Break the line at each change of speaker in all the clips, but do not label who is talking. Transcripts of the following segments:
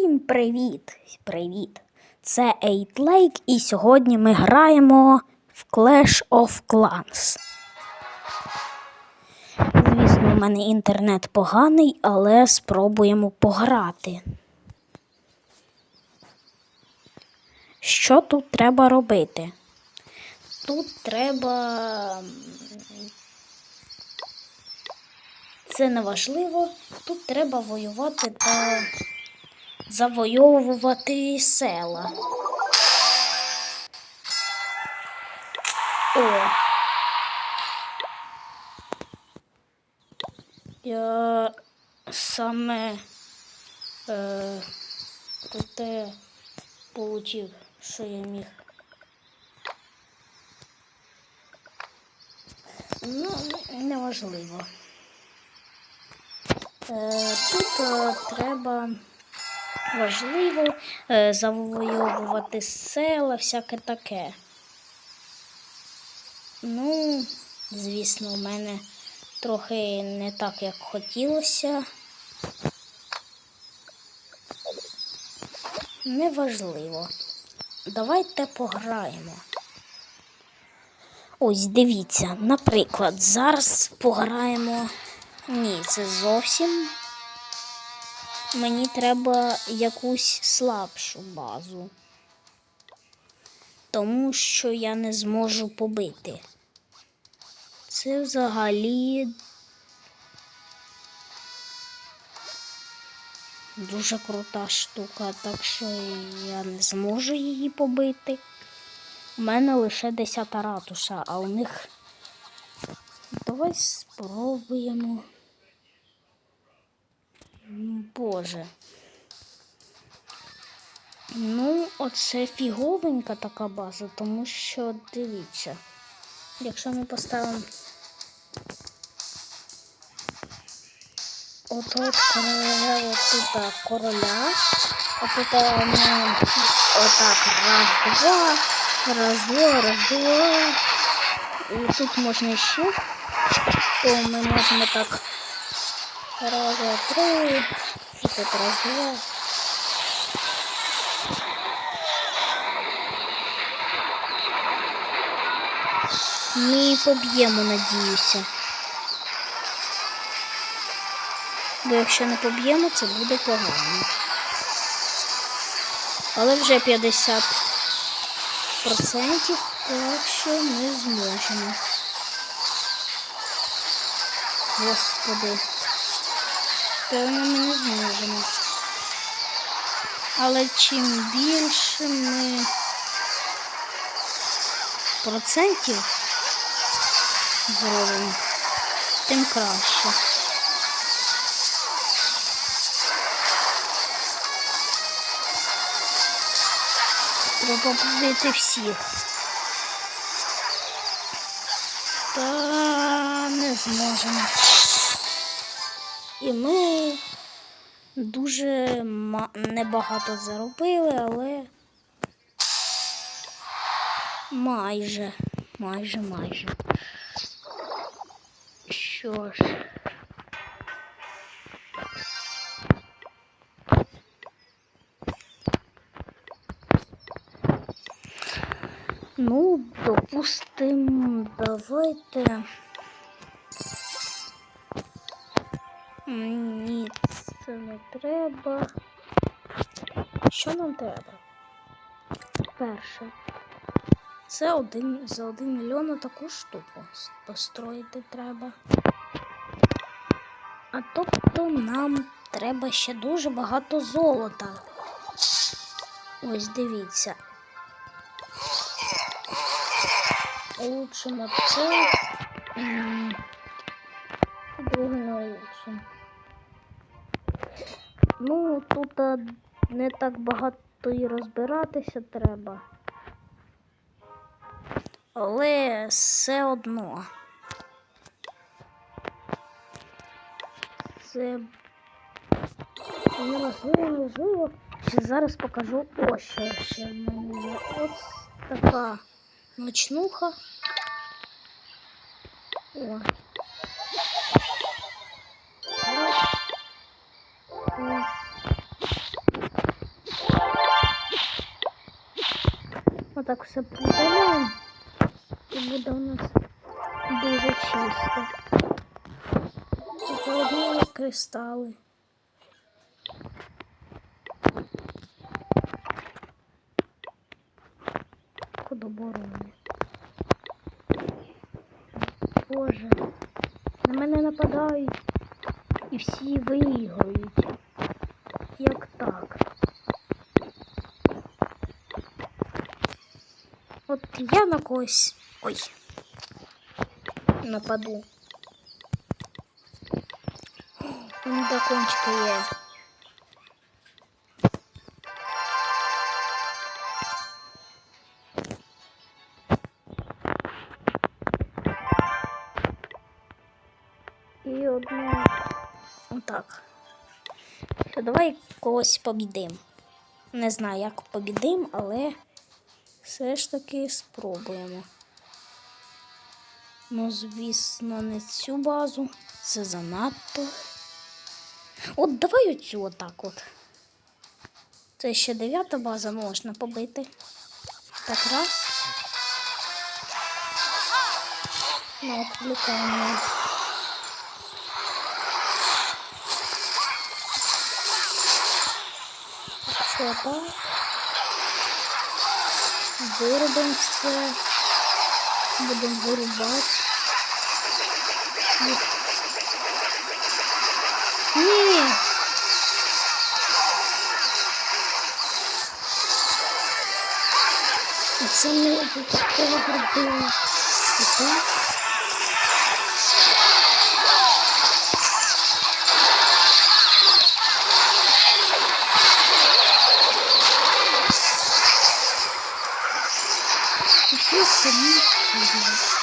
Всім привіт! Привіт! Це 8 Lake і сьогодні ми граємо в Clash of Clans. Звісно, у мене інтернет поганий, але спробуємо пограти. Що тут треба робити? Тут треба. Це не важливо. Тут треба воювати та завойовувати села. О. Я саме е, те получив, що я міг. Ну, неважливо. Е, тут е, треба важливо е, завоювати села, всяке таке. Ну, звісно, у мене трохи не так, як хотілося. Неважливо. Давайте пограємо. Ось дивіться, наприклад, зараз пограємо. Ні, це зовсім. Мені треба якусь слабшу базу. Тому що я не зможу побити. Це взагалі дуже крута штука, так що я не зможу її побити. У мене лише 10 ратуша, а у них. Давай спробуємо. Боже. Ну, оце фіговенька така база, тому що дивіться, якщо ми поставимо от от короля, от тут короля, а тут а, ну, отак, раз, два, раз, два, раз, два. І тут можна ще, то ми можемо так два, три, і тут раз, два. Ми поб'ємо, надіюся. Бо якщо не поб'ємо, це буде погано. Але вже 50%, так що ми зможемо. Господи. Певно, ми не зможемо. Але чим більше ми процентів зробимо, тим краще. Треба побити всіх. Та не зможемо. І ми дуже ма- небагато заробили, але майже, майже, майже. Що ж. Ну, допустим, давайте. Ні, це не треба. Що нам треба? Перше. Це один за один мільйон таку штуку построїти треба. А тобто нам треба ще дуже багато золота. Ось дивіться. Улучшимо це. Друге Ну, тут а, не так багато і розбиратися треба. Але все одно. Це неважливо, неважливо. Ще зараз покажу ось що ще є. Ось така ночнуха. О. так все подаємо. І буде у нас дуже чисто. І заодно кристали. Кодоборони. Боже, на мене нападають і всі виіграють. Як так? От я на когось. Ой. Нападу. Він до кончика є. І одну. Отак. Що, давай когось побідим. Не знаю, як побідим, але все ж таки спробуємо. Ну, звісно, не цю базу. Це занадто. От давай оцю отак от. Це ще дев'ята база можна побити. Так раз. Ну, відвлікаємо. Що так? Виробимо все. Будемо вирубати. Ні. Це не. Отак. І все остальне сюди.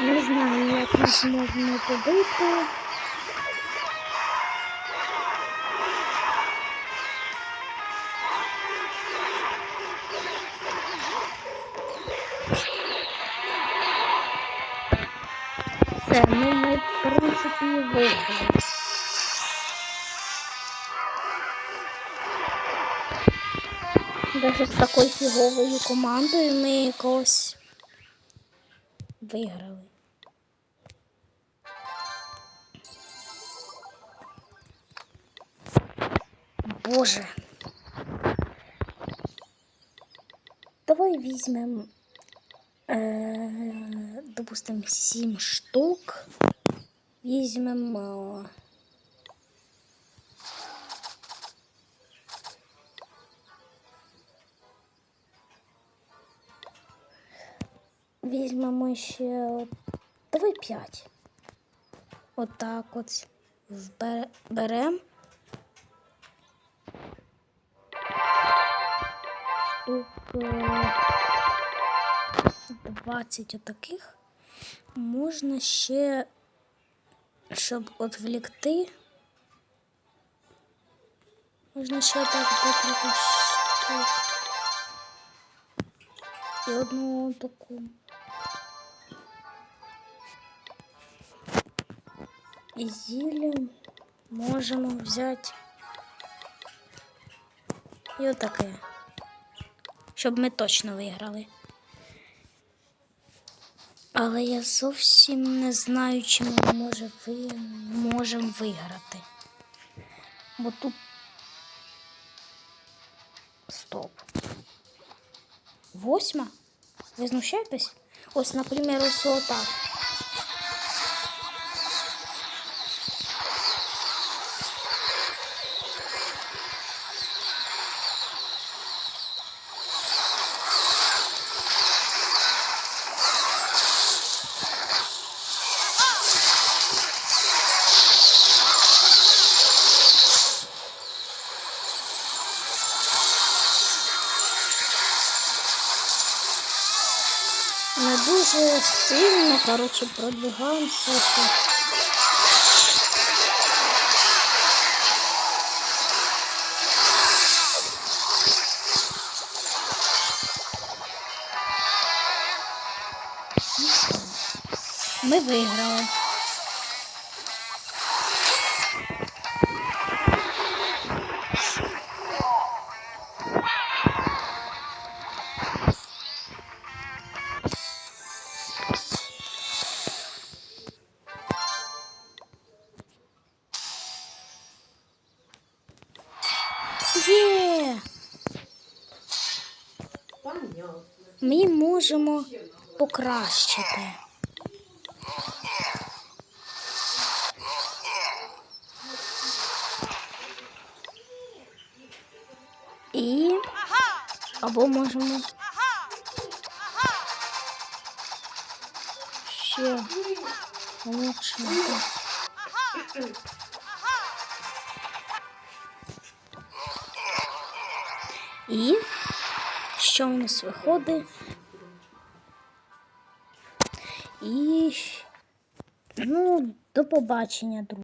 Не знаю, як ми зможемо побити. Даже з такою фіговою командою ми якось виграли. Боже. Давай візьмемо, е, допустим, 7 штук. Візьмемо. Візьмемо ще. Давай 5. Отак от беремо. Штук е, 20 отаких. Можна ще, щоб отвлекти. Можна ще так декілька штук. І одну таку. І зілля можемо взяти. І отаке. Щоб ми точно виграли. Але я зовсім не знаю, чи ми може ви... можемо виграти. Бо тут. Стоп. Восьма? Ви знущаєтесь? Ось, наприклад, ось отак. Не дуже сильно, коротше, продвигаємося. Ми виграли. Є! Ми можемо покращити. І або можемо ще улучшити. І що в нас виходить? І ну, до побачення, друзі.